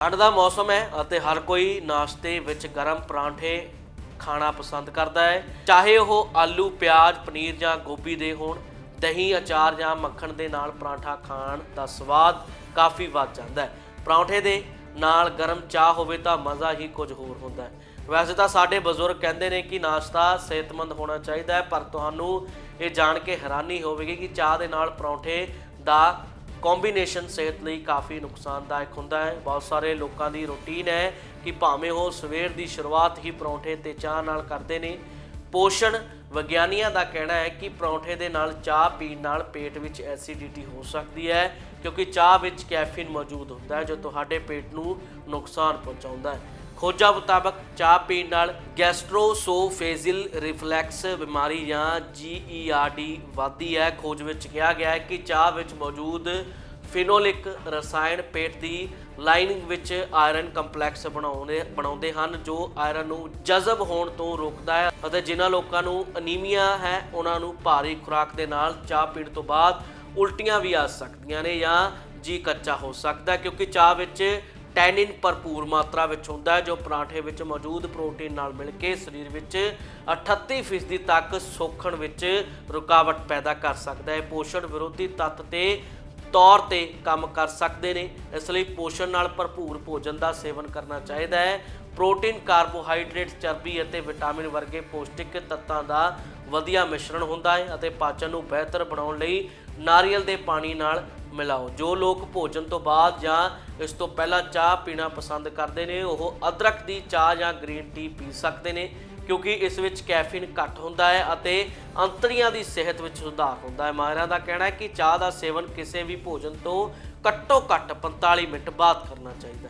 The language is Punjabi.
ਠੰਡ ਦਾ ਮੌਸਮ ਹੈ ਅਤੇ ਹਰ ਕੋਈ ਨਾਸ਼ਤੇ ਵਿੱਚ ਗਰਮ ਪਰਾਂਠੇ ਖਾਣਾ ਪਸੰਦ ਕਰਦਾ ਹੈ। ਚਾਹੇ ਉਹ ਆਲੂ, ਪਿਆਜ਼, ਪਨੀਰ ਜਾਂ ਗੋਭੀ ਦੇ ਹੋਣ, ਦਹੀਂ, ਅਚਾਰ ਜਾਂ ਮੱਖਣ ਦੇ ਨਾਲ ਪਰਾਂਠਾ ਖਾਣ ਦਾ ਸਵਾਦ ਕਾਫੀ ਵੱਧ ਜਾਂਦਾ ਹੈ। ਪਰਾਂਠੇ ਦੇ ਨਾਲ ਗਰਮ ਚਾਹ ਹੋਵੇ ਤਾਂ ਮਜ਼ਾ ਹੀ ਕੁਝ ਹੋਰ ਹੁੰਦਾ ਹੈ। ਵੈਸੇ ਤਾਂ ਸਾਡੇ ਬਜ਼ੁਰਗ ਕਹਿੰਦੇ ਨੇ ਕਿ ਨਾਸ਼ਤਾ ਸਿਹਤਮੰਦ ਹੋਣਾ ਚਾਹੀਦਾ ਹੈ, ਪਰ ਤੁਹਾਨੂੰ ਇਹ ਜਾਣ ਕੇ ਹੈਰਾਨੀ ਹੋਵੇਗੀ ਕਿ ਚਾਹ ਦੇ ਨਾਲ ਪਰੌਂਠੇ ਦਾ ਕੰਬੀਨੇਸ਼ਨ ਸਿਹਤ ਲਈ ਕਾਫੀ ਨੁਕਸਾਨਦਾਇਕ ਹੁੰਦਾ ਹੈ। ਬਹੁਤ ਸਾਰੇ ਲੋਕਾਂ ਦੀ ਰੁਟੀਨ ਹੈ ਕਿ ਭਾਵੇਂ ਉਹ ਸਵੇਰ ਦੀ ਸ਼ੁਰੂਆਤ ਹੀ ਪਰੌਂਠੇ ਤੇ ਚਾਹ ਨਾਲ ਕਰਦੇ ਨੇ। ਪੋਸ਼ਣ ਵਿਗਿਆਨੀਆਂ ਦਾ ਕਹਿਣਾ ਹੈ ਕਿ ਪਰੌਂਠੇ ਦੇ ਨਾਲ ਚਾਹ ਪੀਣ ਨਾਲ ਪੇਟ ਵਿੱਚ ਐਸਿਡਿਟੀ ਹੋ ਸਕਦੀ ਹੈ, ਕਿਉਂਕਿ ਚਾਹ ਵਿੱਚ ਕੈਫੀਨ ਮੌਜੂਦ ਹੁੰਦਾ ਹੈ, ਜੋ ਤੁਹਾਡੇ ਪੇਟ ਨੂੰ ਨੁਕਸਾਨ ਪਹੁੰਚਾਉਂਦਾ ਹੈ। ਖੋਜਾਂ ਮੁਤਾਬਕ ਚਾਹ ਪੀਣ ਨਾਲ ਗੈਸਟ੍ਰੋਸੋਫੇਜਲ ਰਿਫਲੈਕਸ ਬਿਮਾਰੀ ਜਾਂ GERD ਵੱਧਦੀ ਹੈ। ਖੋਜ ਵਿੱਚ ਕਿਹਾ ਗਿਆ ਹੈ ਕਿ ਚਾਹ ਵਿੱਚ ਮੌਜੂਦ ਫਿਨੋਲਿਕ ਰਸਾਇਣ ਪੇਟ ਦੀ ਲਾਈਨਿੰਗ ਵਿੱਚ ਆਇਰਨ ਕੰਪਲੈਕਸ ਬਣਾਉਂਦੇ ਬਣਾਉਂਦੇ ਹਨ, ਜੋ ਆਇਰਨ ਨੂੰ ਜਜ਼ਬ ਹੋਣ ਤੋਂ ਰੋਕਦਾ ਹੈ ਅਤੇ ਜਿਨ੍ਹਾਂ ਲੋਕਾਂ ਨੂੰ ਅਨੀਮੀਆ ਹੈ, ਉਹਨਾਂ ਨੂੰ ਭਾਰੀ ਖੁਰਾਕ ਦੇ ਨਾਲ ਚਾਹ ਪੀਣ ਤੋਂ ਬਾਅਦ ਉਲਟੀਆਂ ਵੀ ਆ ਸਕਦੀਆਂ ਨੇ ਜਾਂ ਜੀ ਕੱਚਾ ਹੋ ਸਕਦਾ ਕਿਉਂਕਿ ਚਾਹ ਵਿੱਚ ਟੈਨਿਨ ਭਰਪੂਰ ਮਾਤਰਾ ਵਿੱਚ ਹੁੰਦਾ ਹੈ, ਜੋ ਪਰਾਂਠੇ ਵਿੱਚ ਮੌਜੂਦ ਪ੍ਰੋਟੀਨ ਨਾਲ ਮਿਲ ਕੇ ਸਰੀਰ ਵਿੱਚ 38% ਤੱਕ ਸੋਖਣ ਵਿੱਚ ਰੁਕਾਵਟ ਪੈਦਾ ਕਰ ਸਕਦਾ ਹੈ। ਪੋਸ਼ਣ ਵਿਰੋਧੀ ਤੱਤ ਤੇ ਤੌਰ ਤੇ ਕੰਮ ਕਰ ਸਕਦੇ ਨੇ। ਇਸ ਲਈ ਪੋਸ਼ਣ ਨਾਲ ਭਰਪੂਰ ਭੋਜਨ ਦਾ ਸੇਵਨ ਕਰਨਾ ਚਾਹੀਦਾ ਹੈ। ਪ੍ਰੋਟੀਨ ਕਾਰਬੋਹਾਈਡਰੇਟ ਚਰਬੀ ਅਤੇ ਵਿਟਾਮਿਨ ਵਰਗੇ ਪੌਸ਼ਟਿਕ ਤੱਤਾਂ ਦਾ ਵਧੀਆ ਮਿਸ਼ਰਣ ਹੁੰਦਾ ਹੈ ਅਤੇ ਪਾਚਨ ਨੂੰ ਬਿਹਤਰ ਬਣਾਉਣ ਲਈ ਨਾਰੀਅਲ ਦੇ ਪਾਣੀ ਨਾਲ ਮਿਲਾਓ। ਜੋ ਲੋਕ ਭੋਜਨ ਤੋਂ ਬਾਅਦ ਜਾਂ ਇਸ ਤੋਂ ਪਹਿਲਾਂ ਚਾਹ ਪੀਣਾ ਪਸੰਦ ਕਰਦੇ ਨੇ, ਉਹ ਅਦਰਕ ਦੀ ਚਾਹ ਜਾਂ ਗ੍ਰੀਨ ਟੀ ਪੀ ਸਕਦੇ ਨੇ, ਕਿਉਂਕਿ ਇਸ ਵਿੱਚ ਕੈਫੀਨ ਘੱਟ ਹੁੰਦਾ ਹੈ ਅਤੇ ਅੰਤੜੀਆਂ ਦੀ ਸਿਹਤ ਵਿੱਚ ਸੁਧਾਰ ਹੁੰਦਾ ਹੈ। ਮਾਹਿਰਾਂ ਦਾ ਕਹਿਣਾ ਹੈ ਕਿ ਚਾਹ ਦਾ ਸੇਵਨ ਕਿਸੇ ਵੀ ਭੋਜਨ ਤੋਂ ਘੱਟੋ ਘੱਟ 45 ਮਿੰਟ ਬਾਅਦ ਕਰਨਾ ਚਾਹੀਦਾ ਹੈ।